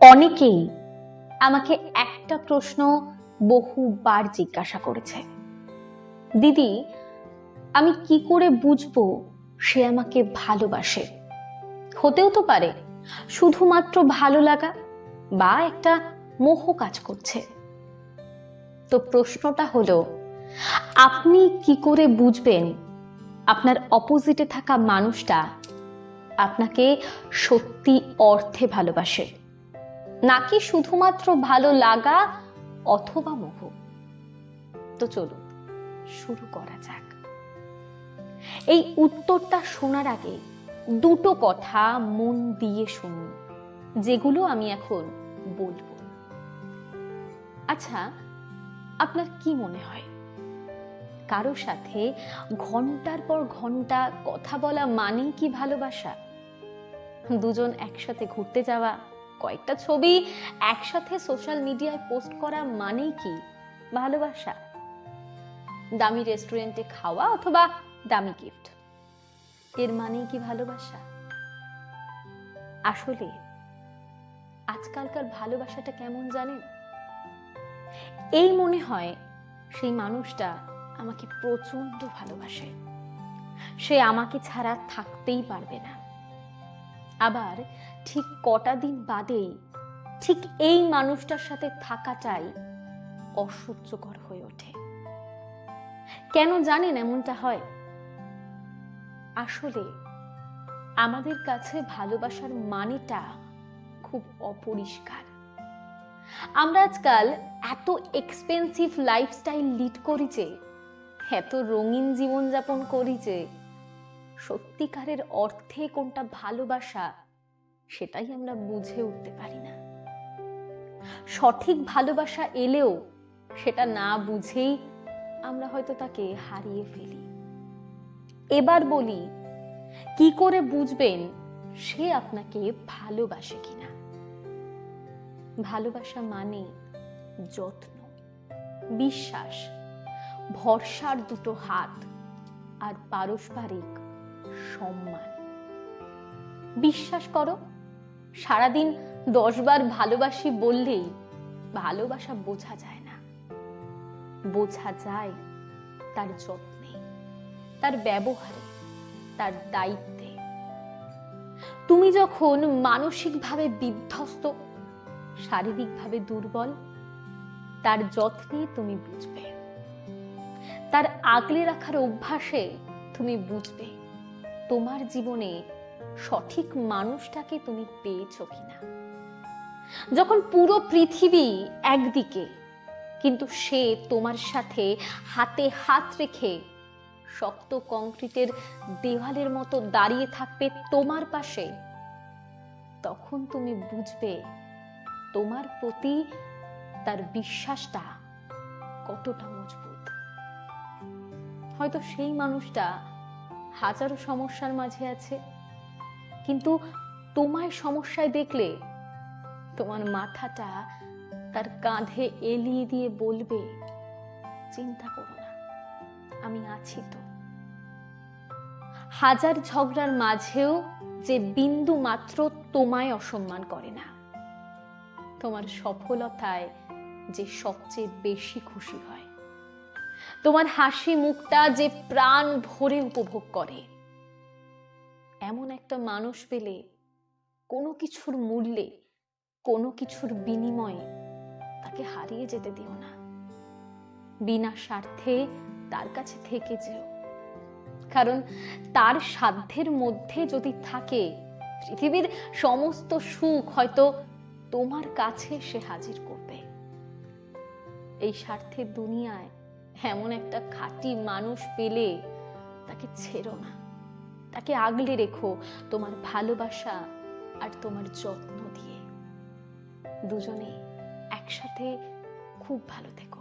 অনেকেই আমাকে একটা প্রশ্ন বহুবার জিজ্ঞাসা করেছে। দিদি, আমি কি করে বুঝব সে আমাকে ভালোবাসে? হতেও তো পারে, শুধুমাত্র ভালো লাগা বা একটা মোহ কাজ করছে। তো প্রশ্নটা হলো, আপনি কি করে বুঝবেন আপনার অপোজিটে থাকা মানুষটা আপনাকে সত্যি অর্থে ভালোবাসে? নাকি শুধুমাত্র ভালো লাগা অথবা মোহ তো চলুন, শুরু করা যাক। এই উত্তরটা শোনার আগে দুটো কথা মন দিয়ে শুনুন, যেগুলো আমি এখন বলব। আচ্ছা আপনার কি মনে হয়? কারও সাথে ঘণ্টার পর ঘণ্টা কথা বলা মানেই কি ভালোবাসা? দুজন একসাথে ঘুরতে যাওয়া কয়েকটা ছবি একসাথে সোশ্যাল মিডিয়ায় পোস্ট করা মানেই কি ভালোবাসা? দামি রেস্টুরেন্টে খাওয়া অথবা দামি গিফট এর মানেই কি ভালোবাসা? আসলে আজকালকার ভালোবাসাটা কেমন জানেন? এই মনে হয় সেই মানুষটা আমাকে প্রচণ্ড ভালোবাসে। সে আমাকে ছাড়া থাকতেই পারবে না। আবার ঠিক কটা দিন বাদেই ঠিক এই মানুষটার সাথে থাকাটাই অসহ্যকর হয়ে ওঠে। কেন জানেন এমনটা হয়? আসলে আমাদের কাছে ভালোবাসার মানেটা খুব অপরিষ্কার। আমরা আজকাল এত এক্সপেন্সিভ লাইফস্টাইল লিড করি যে, এত রঙিন জীবনযাপন করি যে সত্যিকারের অর্থে কোনটা ভালোবাসা, সেটাই আমরা বুঝে উঠতে পারি না। সঠিক ভালোবাসা এলেও সেটা না বুঝেই আমরা হয়তো তাকে হারিয়ে ফেলি। এবার বলি, কি করে বুঝবেন সে আপনাকে ভালোবাসে কিনা? ভালোবাসা মানে যত্ন, বিশ্বাস, ভরসার দুটো হাত আর পারস্পরিক সম্মান। বিশ্বাস করো, সারাদিন দশবার ভালোবাসি বললেই ভালোবাসা বোঝা যায় না। বোঝা যায় তার যত্নে, তার ব্যবহারে, তার দায়িত্বে। তুমি যখন মানসিকভাবে বিধ্বস্ত, শারীরিকভাবে দুর্বল, তার যত্নে তুমি বুঝবে। তার আগলে রাখার অভ্যাসে তুমি বুঝবে তোমার জীবনে সঠিক মানুষটাকে তুমি পেয়েছ কিনা? যখন পুরো পৃথিবী একদিকে, কিন্তু সে তোমার সাথে হাতে হাত রেখে শক্ত কংক্রিটের দেওয়ালের মতো দাঁড়িয়ে থাকবে তোমার পাশে, তখন তুমি বুঝবে তোমার প্রতি তার বিশ্বাসটা কতটা মজবুত। হয়তো সেই মানুষটা হাজারো সমস্যার মাঝে আছে। কিন্তু তোমার সমস্যায় দেখলে তোমার মাথাটা তার কাঁধে এলিয়ে দিয়ে বলবে, চিন্তা করো না, আমি আছি তো। হাজার ঝগড়ার মাঝেও যে বিন্দু মাত্র তোমায় অসম্মান করে না। তোমার সফলতায় যে সবচেয়ে বেশি খুশি হয়। তোমার হাসি মুখটা যে প্রাণ ভরে উপভোগ করে। এমন একটা মানুষ পেলে কোনো কিছুর মূল্যে, কোনো কিছুর বিনিময়ে তাকে হারিয়ে যেতে দিও না। বিনা স্বার্থে তার কাছে থেকে যেও। কারণ তার সাধ্যের মধ্যে যদি থাকে, পৃথিবীর সমস্ত সুখ হয়তো তোমার কাছে সে হাজির করবে। এই স্বার্থের দুনিয়ায় এমন একটা খাঁটি মানুষ পেলে তাকে ছেড়ো না। তাকে আগলে রেখো তোমার ভালোবাসা আর তোমার যত্ন দিয়ে। দুজনে একসাথে খুব ভালো থেকো।